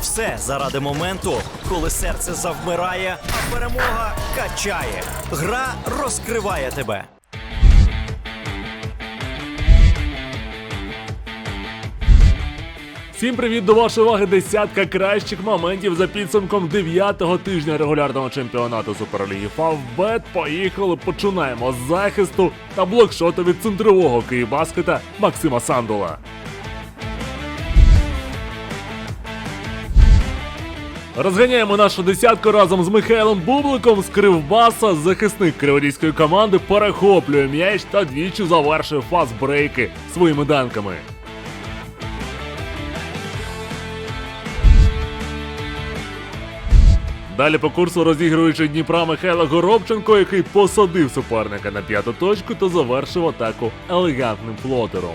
Все заради моменту, коли серце завмирає, а перемога качає. Гра розкриває тебе. Всім привіт до вашої уваги. Десятка кращих моментів за підсумком 9-го тижня регулярного чемпіонату Суперліги Фавбет. Поїхали, починаємо з захисту та блокшоту від центрового Київбаскета Максима Сандула. Розганяємо нашу десятку разом з Михайлом Бубликом з Кривбаса. Захисник криворізької команди перехоплює м'яч та двічі завершує фастбрейки своїми данками. Далі по курсу розігруючи Дніпра Михайла Горобченко, який посадив суперника на п'яту точку та завершив атаку елегантним флотером.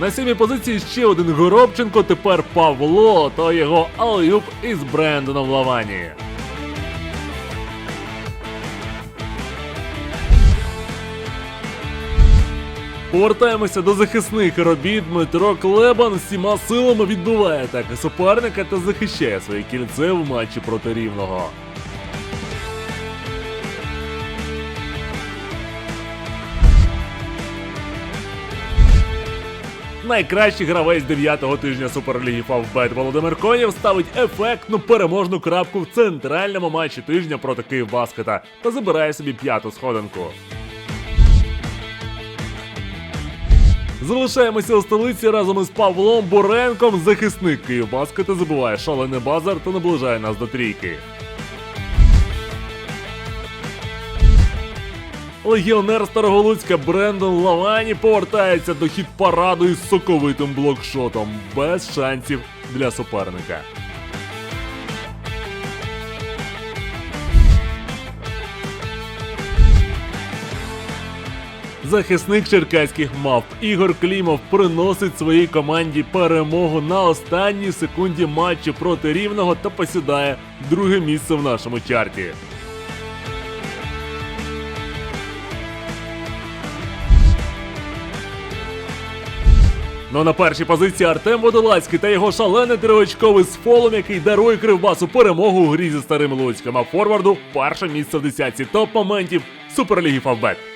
На сьомій позиції ще один Горобченко, тепер Павло та його алюб із Брендоном Лавані. Повертаємося до захисних робіт. Дмитро Клебан всіма силами відбиває атаки суперника та захищає своє кільце в матчі проти рівного. Найкращий гравець 9-го тижня Суперліги Фавбет Володимир Конєв ставить ефектну переможну крапку в центральному матчі тижня проти Київбаскета та забирає собі п'яту сходинку. Залишаємося у столиці разом із Павлом Буренком. Захисник Київбаскета забиває шалений базар та наближає нас до трійки. Легіонер Староголуцька Брендон Лавані повертається до хіт-параду із соковитим блокшотом без шансів для суперника. Захисник черкаських мавп Ігор Клімов приносить своїй команді перемогу на останній секунді матчу проти рівного та посідає друге місце в нашому чарті. Ну а на першій позиції Артем Водолацький та його шалений тривочковий з фолом, який дарує Кривбасу перемогу у грі зі старим Луцьком. а форварду перше місце в десятці топ-моментів Суперліги Фавбет.